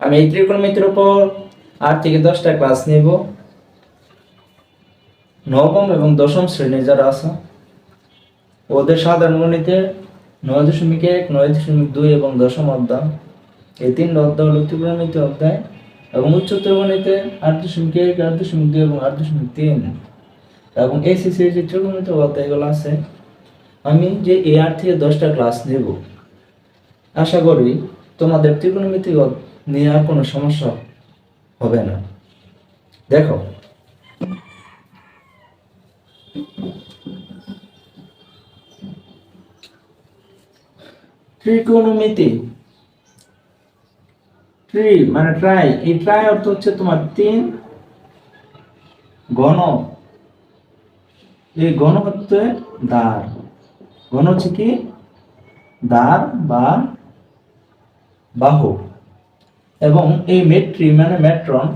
আমি এই ত্রিকোণমিতির উপর আট থেকে দশটা ক্লাস নেব। নবম এবং দশম শ্রেণির যারা আছে, ওদের সাধারণ গণিতে নয় দশমিক এক, নয় দশমিক দুই এবং দশম অধ্যায়। এই তিন অধ্যায় হলো ত্রিকোণমিতি অধ্যায় এবং উচ্চতর গণিতে আট দশমিক এক, আট দশমিক দুই এবং আট দশমিক তিন। এবং এই এসিসি যে ত্রিকোণমিতি অধ্যায়গুলো আছে, আমি যে এই আট থেকে দশটা ক্লাস নেব। আশা করি তোমাদের ত্রিকোণমিতি নিয়ে আর কোনো সমস্যা হবে না। দেখো। ত্রিকোণমিতি। ট্রি মানে ট্রাই এই ট্রাই অর্থ হচ্ছে তোমার তিন গণ এই গণ হচ্ছে দ্বার। গণ হচ্ছে কি? দ্বার বা বাহু। এবং এই মেট্রি মানে ম্যাট্রন।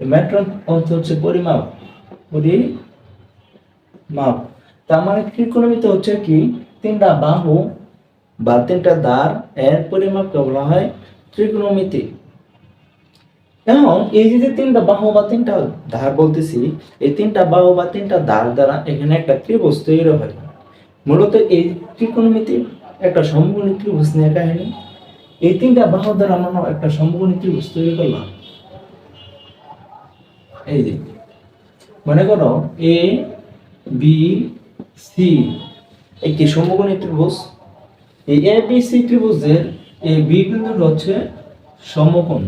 ম্যাট্রন অর্থ হচ্ছে পরিমাপ। পরিমাপ তার মানে ত্রিকোণমিতি হচ্ছে কি? তিনটা বাহু বা তিনটা দ্বার এর পরিমাপকে বলা হয় ত্রিকোণমিতি। এবং এই যে যে তিনটা বাহু বা তিনটা ধার বলতেছি, এই তিনটা বাহু বা তিনটা ধার দ্বারা এখানে একটা ত্রিভুজ তৈরি হয়। মূলত এই ত্রিকোণমিতি একটা সম্পূর্ণ ত্রিভুজ নিয়ে কাহিনী। এই তিনটা বাহু দ্বারা আমরা একটা সমকোণী ত্রিভুজ তৈরি করলাম। এই যে, মনে করো এ বি সি একটি সমকোণী ত্রিভুজ? এই এ বি সি ত্রিভুজের এই বি হচ্ছে সমকোণ।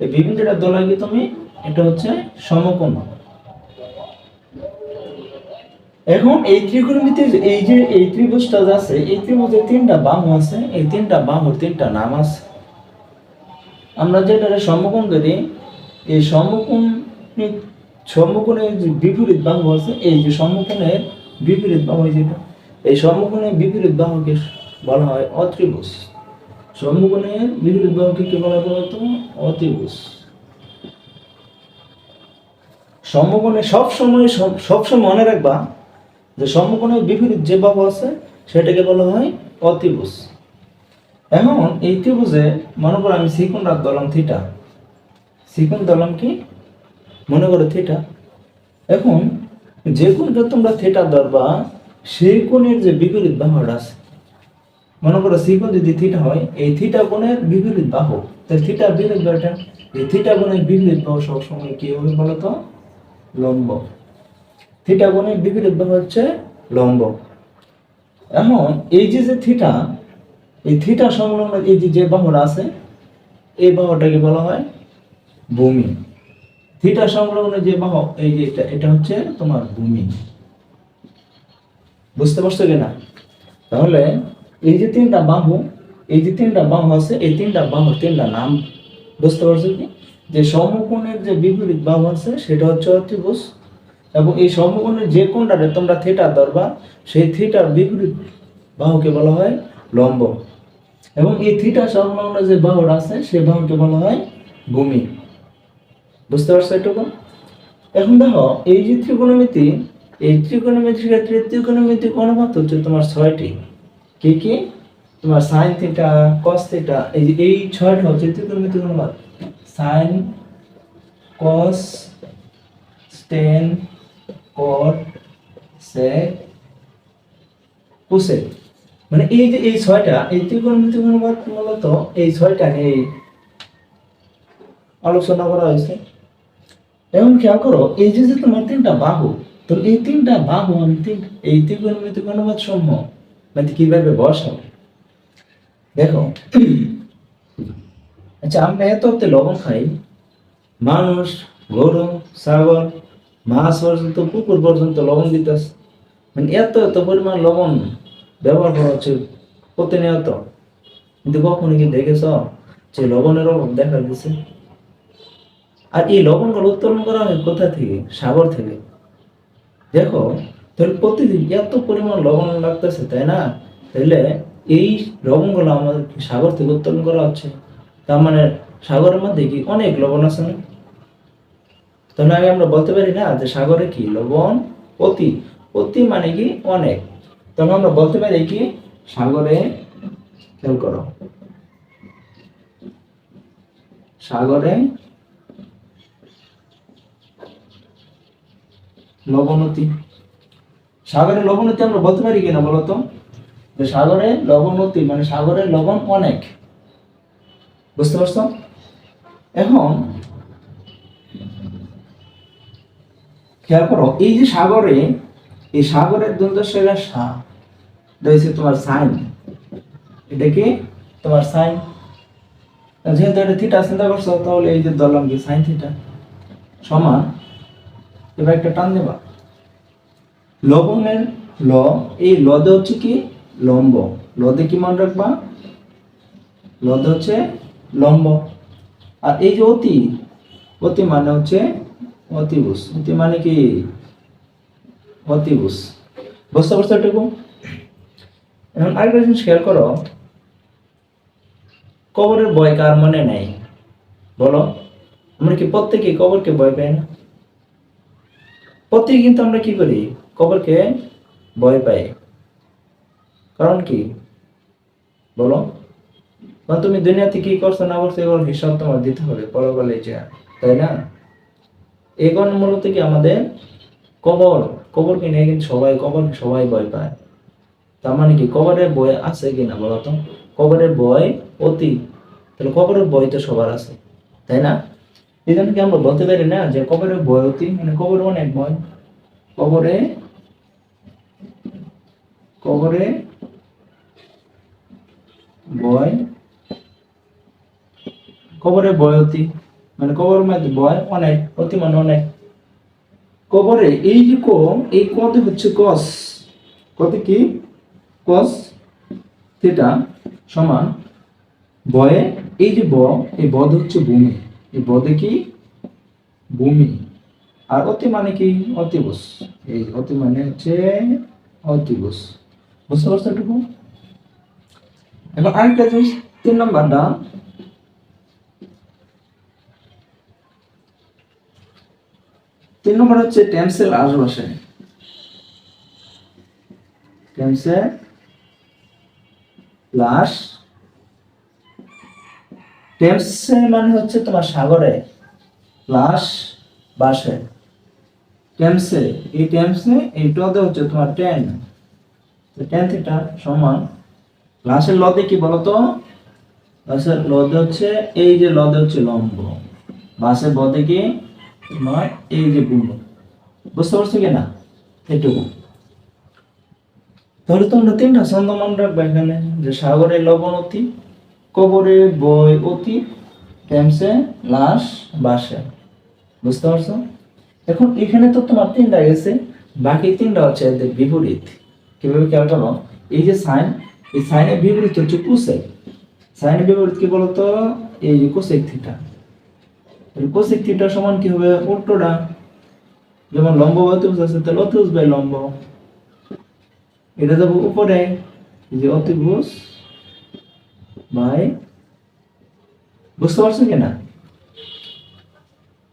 এই বি বিন্দুটা দোলা তুমি? এটা হচ্ছে সমকোণ। এখন এই ত্রিকোণমিতির এই যে এই ত্রিভুজটা আছে, এই ত্রিভুজের তিনটা বাহু আছে, এই তিনটা বাহুর তিনটা নাম আছে। আমরা যেটা সমকোণ ধরি এই সমকোণ সমকোণের যে বিপরীত বাহু আছে, এই যে সমকোণের বিপরীত বাহু যেটা, এই সমকোণের বিপরীত বাহুকে বলা হয় অত্রিভুজ। সমকোণের বিপরীত বাহুকে কি বলা হয় বলতো? অত্রিভুজ। সমকোণে সব সময় সব সময় মনে রাখবা যে সমকোণের বিপরীত যে বাহু আছে, সেটাকে বলা হয় অত্রিভুজ এখন এই ত্রিভুজে মনে করো আমি সিকুণ রাখ দলাম থিটা। সিকুণ দলাম কি? মনে করো থিটা। এখন যে কোণটা তোমরা থিটা ধরবা, সেই কোণের যে বিপরীত বাহুটা আছে, মনে করো সি কোণ যদি থিটা হয়, এই থিটা কোণের বিপরীত বাহু তাহলে থিটা বিপরীত বাহুটা, এই থিটা কোণের বিপরীত বাহু সবসময় কি হবে বলো তো লম্ব। থিটা কোণের বিপরীত বাহু হচ্ছে লম্ব। এখন এই যে যে থিটা, এই থিটা সংলগ্ন এই যে যে বাহুটা আছে, এই বাহুটাকে বলা হয় ভূমি। থিটা সংলগ্ন যে বাহু, এই যে এটা এটা হচ্ছে তোমার ভূমি। বুঝতে পারছ কিনা? তাহলে এই যে তিনটা বাহু, এই যে তিনটা বাহু আছে, এই তিনটা বাহুর তিনটা নাম। বুঝতে পারছ কি? যে সমকোণের যে বিপরীত বাহু আছে, সেটা হচ্ছে অত্রিভুজ এবং এই সমকোণের যে কোণটাতে তোমরা থিটা ধরবা, সেই থিটার বিপরীত বাহুকে বলা হয় লম্ব। এবং এই থিটা সংলগ্ন যে বাহুটা আছে, সেই বাহুকে বলা হয় ভূমি। বুঝতে পারছ এটুকু? এখন দেখো, এই যে ত্রিকোণমিতি, এই ত্রিকোণমিতির ক্ষেত্রে ত্রিকোণমিতিক অনুপাত হচ্ছে তোমার ছয়টি। কি কি? তোমার সাইন থিটা কস থিটা এই যে এই ছয়টা হচ্ছে ত্রিকোণমিতিক অনুপাত। Sine cos tan cot sec cosec মানে এই যে এই ছয়টা, এই ত্রিকোণমিতিক অনুপাত মূলত এই ছয়টা নিয়ে আলোচনা করা হয়েছে। এখন খেয়াল করো, এই যে তোমার তিনটা বাহু, তো এই তিনটা বাহু আমি এই ত্রিকোণমিতিক অনুপাত সমূহ মানে কীভাবে বসাবো? দেখো আচ্ছা আমরা এত লবণ খাই। মানুষ, গরু, ছাগল মাছ পর্যন্ত পুকুর পর্যন্ত লবণ দিতেছে। মানে এত এত পরিমাণ লবণ ব্যবহার করা হচ্ছে প্রতিনিয়ত। কিন্তু কখনো কি দেখেছ যে লবণের অভাব দেখা গেছে আর এই লবণগুলো উত্তোলন করা হয় কোথা থেকে? সাগর থেকে। দেখো, তাহলে প্রতিদিন এত পরিমাণ লবণ লাগতেছে, তাই না? তাহলে এই লবণগুলো আমাদের সাগর থেকে উত্তোলন করা হচ্ছে। তার মানে সাগরের মধ্যে কি অনেক লবণ আছে না? তাহলে আগে আমরা বলতে পারি না যে সাগরে কি? লবণ, অতি। অতি মানে কি? অনেক। তখন আমরা বলতে পারি কি? সাগরে খেয়াল করো। সাগরে লবণতি সাগরে লবণতি আমরা বলতে পারি কিনা বলতো? যে সাগরে লবণতি মানে সাগরে লবণ অনেক। বুঝতে পারছ? এখন খেয়াল করো, এই যে সাগরে, এই সাগরের দ্বন্দ্বস্বরা সা হচ্ছে তোমার সাইন। এটা কি? তোমার সাইন। যেহেতু এটা থিটা চিন্তা করছ, তাহলে এই যে ধরলাম কি সাইন থিটা সমান, এবার একটা টান দেবা। লবণের ল, এই লদে হচ্ছে কি? লম্ব। লদে কি মনে রাখবা? লদে হচ্ছে লম্ব। আর এই যে অতি অতি মানে হচ্ছে অতিভুজ। অতি মানে কি? অতিভুজ। বুঝতে পারছ এটুকু? এখন আরেকটা জিনিস খেয়াল করো। কবরের ভয় কার মনে নাই? বলো। আমরা কি প্রত্যেকে কবরকে ভয় পাই না? প্রত্যেকে কিন্তু আমরা কি করি? কবরকে ভয় পাই। কারণ কি? বলো। কারণ তুমি দুনিয়াতে কি করছ না করছ, এগুলোর হিসাব তোমার দিতে হবে। পরকালে যা, তাই না? কারণে মূলত কি আমাদের কবর কবরকে নিয়ে কিন্তু সবাই, কবর সবাই ভয় পায়? তার মানে কি কবরের বই আছে কিনা বলো তো? কবরের বই অতি। তাহলে কবরের বই তো সবার আছে, তাই না? এই জন্য কি আমরা বলতে পারি না যে কবরের বই অতি? মানে কবরে অনেক বই কবরে কবরে বয় কবরে বয় অতি। মানে কবরের মধ্যে বয় অনেক অতি মানে অনেক। কবরে এই যে ক এই কতে হচ্ছে কস। কতে কি? কস। থিটা সমান বয়ে এই যে ব, এই বদ হচ্ছে ভূমি। এই বদে কি? ভূমি। আর অতি মানে কি? অতিবুস। এই অতি মানে হচ্ছে অতিবুস। বুঝতে পারছ এটুকু এখন আরেকটা জিনিস, তিন নম্বরটা। তিন নম্বর হচ্ছে টেন্সের আশেপাশে। টেন্সে প্লাস টেমসে মানে হচ্ছে তোমার সাগরে, প্লাস বাসে। টেমসে এই টেমসে এইটাতে হচ্ছে তোমার টেন। টেন থিটা সমান, প্লাসের লদে কি বলতো? প্লাসের লদে হচ্ছে, এই যে লদে হচ্ছে লম্ব। বাসের বদে কি? তোমার এই যে গুণ বুঝতে পারছ কি না? এটুকু তাহলে তোমরা তিনটা ছন্দ মনে রাখবে এখানে, যে সাগরে লবণ অতি, কবরে বই অতি টেমসে লাশ বাসে। বুঝতে পারছ? এখন এখানে তো তোমার তিনটা গেছে, বাকি তিনটা হচ্ছে এদের বিপরীত। কীভাবে খেয়াল করো? এই যে সাইন, এই সাইনের বিপরীত হচ্ছে কুসেক সাইনের বিপরীত কি বলতো? এই যে কোসেক থিটা। কোসেক থিটা সমান কি হবে? উল্টোটা। যেমন লম্ব অতিভুজ আছে, তাহলে অতিভুজ বাই লম্ব। এটা যাব উপরে যে অতিভুজ বাই, বুঝতে পারছ কিনা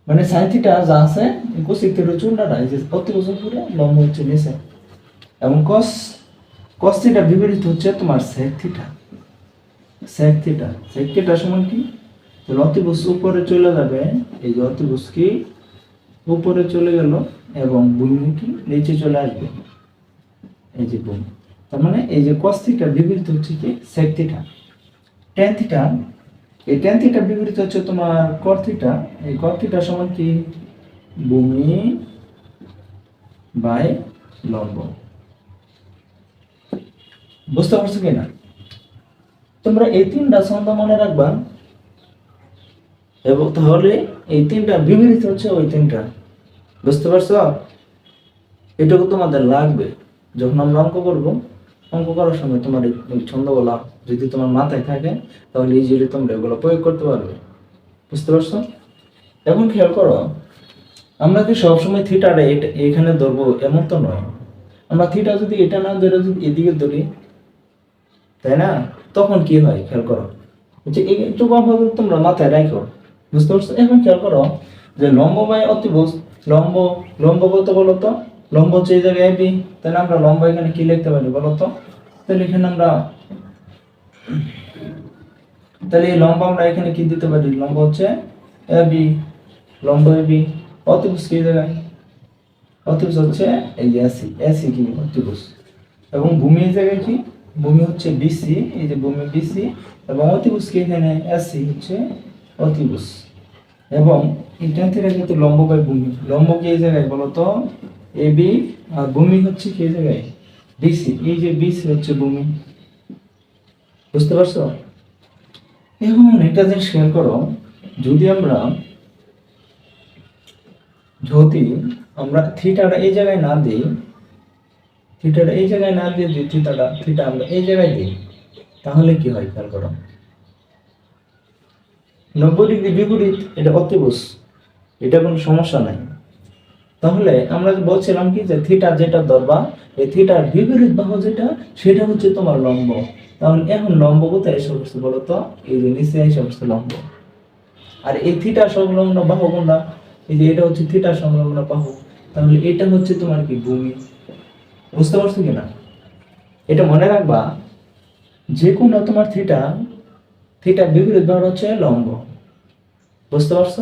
মানে সাইন থিটা যা আছে কোসেক থিটা চূড়াটা এই যে অতিভুজ উপরে, লম্ব হচ্ছে নিচে। এবং কস কস থিটা বিপরীত হচ্ছে তোমার sec theta sec theta sec theta সমান কি? অতিভুজ উপরে চলে যাবে। এই অতিভুজ কি? উপরে চলে গেল এবং ভূমি কি নিচে চলে আসবে। এই যে ভূমি তার মানে এই যে কস থিটার বিপরীত হচ্ছে কি? সেক থিটা টেন থিটা এই টেন থিটার বিপরীত হচ্ছে তোমার কর থিটা এই কর থিটা সমান কি? ভূমি বাই লম্ব। বুঝতে পারছ কি না তোমরা এই তিনটা ছন্দ মনে রাখবা। এবং তাহলে এই তিনটা বিপরীত হচ্ছে ওই তিনটা। বুঝতে পারছ? এটুকু তোমাদের লাগবে। যখন আমরা অঙ্ক করব, অঙ্ক করার সময় তোমার এই এই ছন্দগুলা যদি তোমার মাথায় থাকে, তাহলে ইজিলি তোমরা এগুলো প্রয়োগ করতে পারবে। বুঝতে পারছ? এখন খেয়াল করো, আমরা কি সবসময় থিটারে এখানে ধরবো এমন তো নয়। আমরা থিটা যদি এটা না ধরে যদি এদিকে ধরি, তাই না? তখন কি হয়? খেয়াল করো। যে একটু ভাবে তোমরা মাথায় রাখো। বুঝতে পারছ? এখন খেয়াল করো যে লম্ব বাই অতিভুজ, লম্ব লম্ব কত বলো তো? লম্ব হচ্ছে এই জায়গায় বি তাহলে আমরা লম্ব এখানে কি লিখতে পারি বলো তো? তাহলে এখানে আমরা, তাহলে এই লম্ব আমরা এখানে কি দিতে পারি? লম্ব হচ্ছে এ বি লম্ব এ বি অতিভুজ কি জায়গায়? অতিভুজ হচ্ছে এই যে এসি এসি কি? অতিভুজ। এবং ভূমি এই জায়গায় কি? ভূমি হচ্ছে বিসি এই যে ভূমি বিসি এবং অতিভুজ কি এখানে? এসি হচ্ছে অতিভুজ। এবং এখান থেকে কিন্তু লম্ব বাই ভূমি? লম্ব কি এই জায়গায় বলতো? এ বি আর ভূমি হচ্ছে কি জায়গায়? বিসি এই যে বিসি হচ্ছে ভূমি। বুঝতে পারছ? এখন একটা জিনিস খেয়াল করো, যদি আমরা যদি আমরা থিটাটা এই জায়গায় না দিই, থিটাটা এই জায়গায় না দিয়ে দিই থিটাটা থিটা আমরা এই জায়গায় দিই, তাহলে কি হয়? খেয়াল করো। নব্বই ডিগ্রি বিপরীত, এটা অতিবুস এটা কোনো সমস্যা নাই। তাহলে আমরা বলছিলাম কি যে থিটা যেটা ধরবা এই থিটার বিপরীত বাহু যেটা, সেটা হচ্ছে তোমার লম্ব। তাহলে এখন লম্ব কোথায় এসে বসছে বলো তো এই যে নিচে এসে বসছে লম্ব। আর এই থিটা সংলগ্ন বাহু কোনটা? এই যে এটা হচ্ছে থিটা সংলগ্ন বাহু। তাহলে এটা হচ্ছে তোমার কি ভূমি? বুঝতে পারছ কিনা? এটা মনে রাখবা যে কোনো তোমার থিটা থিটা বিপরীত বাহু হচ্ছে লম্ব। বুঝতে পারছ?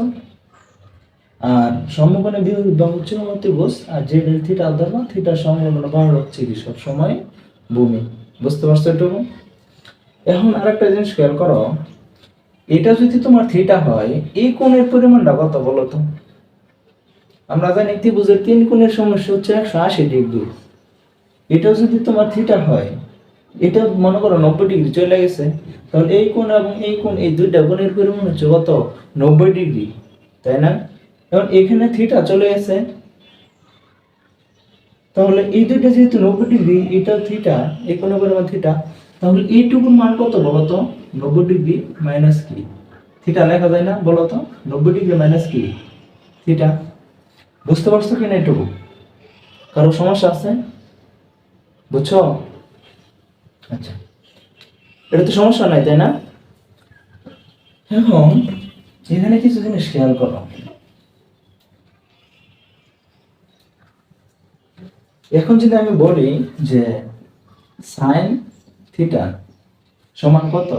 আর সম্মুখনে বিপরীত বাহু হচ্ছে অতিভুজ আর যে থিটা ধর্ম থিটা সংলগ্ন বাহু হচ্ছে কি সব সময় ভূমি। বুঝতে পারছ এটুকু এখন আরেকটা জিনিস খেয়াল করো, এটা যদি তোমার থিটা হয়, এই কোণের পরিমাণটা কত বলো তো? আমরা জানি ত্রিভুজের তিন কোণের সমস্যা হচ্ছে একশো আশি ডিগ্রি। এটা যদি তোমার থিটা হয় এটা মনে করো নব্বই ডিগ্রি চলে গেছে। তাহলে এই কোণ এবং এই কোণ, এই দুইটা কোণের পরিমাণ হচ্ছে কত? নব্বই ডিগ্রি, তাই না? এখন এখানে থিটা চলে গেছে। তাহলে এই দুইটা যেহেতু নব্বই ডিগ্রি, এটা থিটা এই কোণের পরিমাণ থিটা তাহলে এইটুকুর মান কত বলো তো? নব্বই ডিগ্রি মাইনাস কি থিটা লেখা যায় না বলো তো? নব্বই ডিগ্রি মাইনাস কি থিটা বুঝতে পারছ কিনা এটুকু কারও সমস্যা আছে? বুঝছ? আচ্ছা। এটা তো সমস্যা নাই, তাই না? এখন এখানে কিছু জিনিস খেয়াল করো। এখন যদি আমি বলি যে সাইন থিটা সমান কত?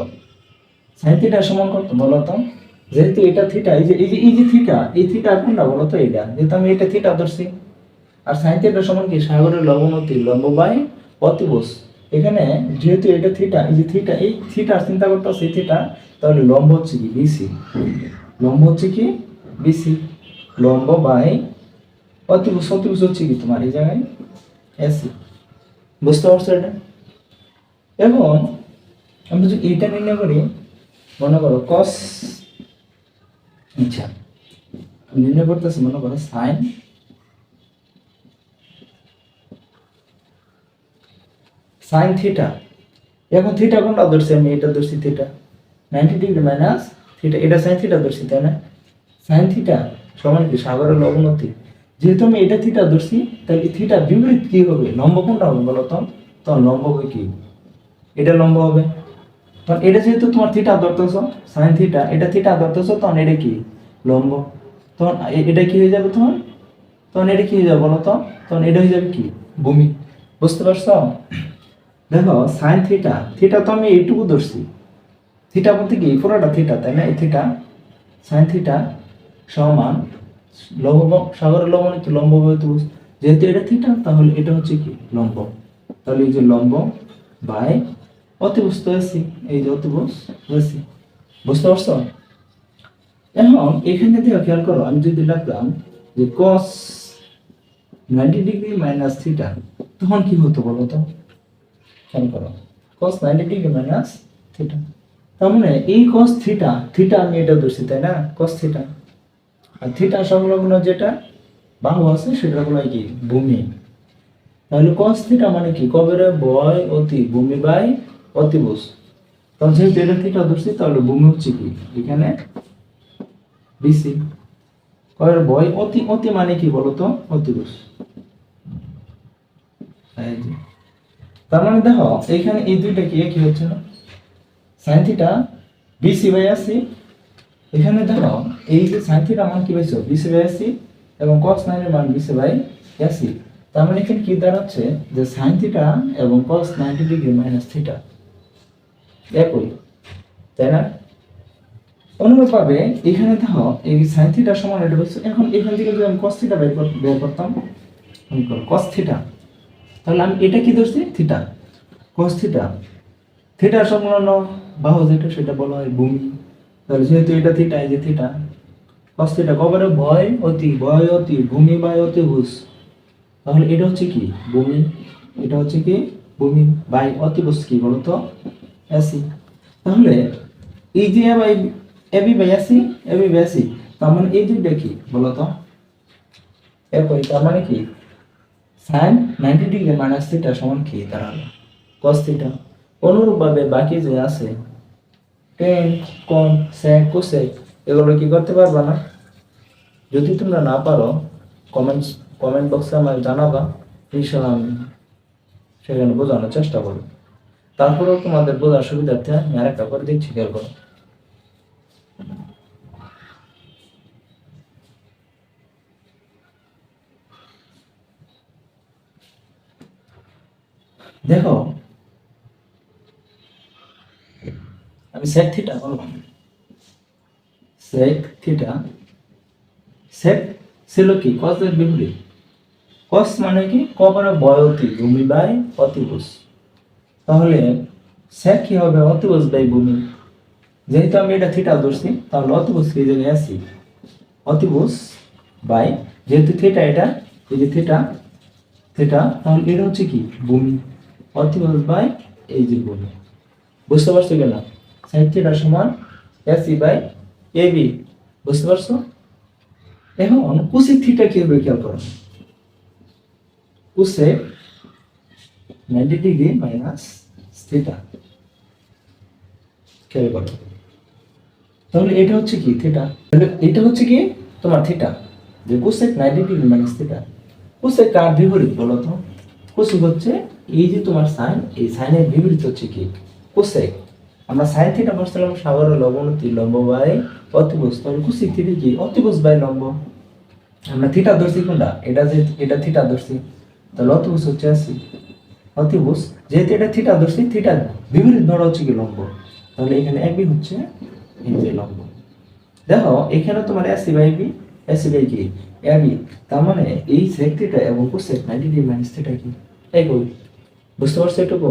সাইন থিটা সমান কত বলো তো? যেহেতু এটা থিটা এই যে এই যে এই যে থিটা এই থিটা কোনটা বলো তো এটা? যেহেতু আমি এটা থিটা ধরছি। আর সাইন থিটা সমান কি? সাগরের লবণতি লম্ব বাই অতিভুজ। এখানে যেহেতু এটা থিটা এই যে থিটা এই থিটা চিন্তা করতে সেই থিটা তাহলে লম্ব হচ্ছে কি? বিসি লম্ব হচ্ছে কি? বিসি লম্ব বাই অতিভুজ অতিভুজ হচ্ছে কি তোমার? এই জায়গায় এসি বুঝতে পারছ এটা? এবং আমরা যদি এইটা নির্ণয় করি, মনে করো কস আচ্ছা নির্ণয় করতেছি, মনে করো সাইন সাইন থিটা এখন থিটা কোনটা ধরছি আমি? এটা ধরছি theta ninety degree minus theta এটা সাইন থিটা ধরছি, তাই না? সাইন থিটা সমান কি? সাগরের অবনতি। যেহেতু আমি এটা থিটা ধরছি, তাহলে থিটা বিপরীত কি হবে? লম্ব কোনটা হবে বলো তো? তখন লম্ব হবে কি? এটা লম্ব হবে। তখন এটা যেহেতু তোমার থিটা ধরতেছ সাইন থিটা এটা থিটা ধরতেছ, তখন এটা কি? লম্ব। তখন এটা কি হয়ে যাবে তখন? তখন এটা কি হয়ে যাবে বলো তো? তখন এটা হয়ে যাবে কি? ভূমি। বুঝতে পারছ? দেখো সাইন থিটা থিটা তো আমি এইটুকু ধরছি। থিটা বলতে কি? পুরোটা থিটা তাই না? এই থিটা সাইন থিটা সমান লম্ব সাগরের লম্ব লম্ব যেহেতু এটা থিটা তাহলে এটা হচ্ছে কি? লম্ব। তাহলে এই যে লম্ব বাই অতিভুজ তো এসি এই যে অতিভুজ এসি বুঝতে পারছ? এখন এখানে দেখো, খেয়াল করো, আমি যদি লিখতাম যে cos ninety degree minus theta তখন কি হতো বলো তো? খেয়াল করো। cos ninety degree minus theta তার মানে এই cos থিটা থিটা আমি এটা ধরছি, তাই না? cos থিটা আর থিটা সংলগ্ন যেটা বাহু আছে, সেটা হলো কি ভূমি। তাহলে cos থিটা মানে কি? কবেরে বয় অতি ভূমি বাই অতিভুজ। তাহলে যেহেতু এটা থিটা ধরছি, তাহলে ভূমি হচ্ছে কি? এখানে বিসি কবের বয় অতি অতি মানে কি বলতো? অতিভুজ। এই যে। তার মানে দেখো এখানে এই দুইটা কি একই হচ্ছে না? সাইন থিটা বিসি বাই আসি এখানে দেখো, এই যে সাইন থিটা মান কি পাইছো? বিসি বাই আসি এবং cos নাইনের মান বিসি বাই আসি তার মানে এখানে কি দাঁড়াচ্ছে? যে সাইন থিটা এবং cos ninety degree minus theta একই, তাই না? অনুরূপভাবে এখানে দেখো, এই সাইন থিটা সমান এটা বলছে এখন এখান থেকে যদি আমি কস থিটা বের করতাম কস থিটা তাহলে আমি এটা কি ধরছি? থিটা। Cos theta. থিটা সংলগ্ন বাহু যেটা সেটা বলা হয় ভূমি। তাহলে যেহেতু এটা থিটা, এই যে থিটা কস থিটা কবরে ভয় অতি ভয় অতি, ভূমি বাই অতি হুস তাহলে এটা হচ্ছে কি? ভূমি। এটা হচ্ছে কি? ভূমি বাই অতিবুস কি বলতো? এসি তাহলে এই যে by AB by AC AB by AC তার মানে এই দুইটা কি বলতো? একই, তার মানে কি? Sine ninety degree minus theta সমান কি? দাঁড়াল কস থিটা। অনুরূপভাবে বাকি যে আছে টেন কন সেক কোসেক এগুলো কি করতে পারবা না? যদি তোমরা না পারো কমেন্টস কমেন্ট বক্সে আমাকে জানাবা ইনশাল্লাহ আমি সেখানে বোঝানোর চেষ্টা করব। তারপরেও তোমাদের বোঝার সুবিধার্থে আমি আরেকটা করে দিচ্ছি, খেয়াল করো। দেখো, আমি সেক থিটা বললাম সেক থিটা সেক ছিল কি? কসের বিপরীত। কস মানে কি? কবরে বয়তি ভূমি বাই অতিভুজ। তাহলে সেক কি হবে? অতিভুজ বাই ভূমি। যেহেতু আমি এটা থিটা ধরছি, তাহলে অতিভুজ কি? জায়গায় আছি। অতিভুজ বাই, যেহেতু থিটা এটা, এই যে থিটা থিটা তাহলে এটা হচ্ছে কি? ভূমি। অতিভুজ বাই এই যে ভূমি বুঝতে পারছ কিনা? সাইড থিটা সমান এসি বাই এবি বুঝতে পারছ? এখন কুসিক থিটা কি হবে খেয়াল করো? Cosec ninety degree minus theta খেয়াল করো। তাহলে এটা হচ্ছে কি থিটা এটা হচ্ছে কি? তোমার থিটা যে cosec ninety degree minus theta cosec কার বিপরীত বলো তো? কুসেক হচ্ছে এই যে তোমার সাইন, এই সাইনের বিপরীত হচ্ছে কি? কুসেক। আমরা সাইন থিটা বসছিলাম সাগর লবণতি লম্ব বাই অতিবুজ তাহলে কুসেক থিটা কি? অতিবুজ বাই লম্ব। আমরা থিটা ধরছি কোনটা? এটা যে, এটা থিটা ধরছি। তাহলে অতিবুজ হচ্ছে আশি। অতিবুজ যেহেতু এটা থিটা ধরছি থিটা বিপরীত ধরা হচ্ছে কি লম্ব? তাহলে এখানে একই হচ্ছে এই যে লম্ব। দেখো, এখানে তোমার AC by B AC by কি এবি তার মানে এই সেক থিটা এবং cosec ninety degree minus theta কি? একই। বুঝতে পারছ এটুকু?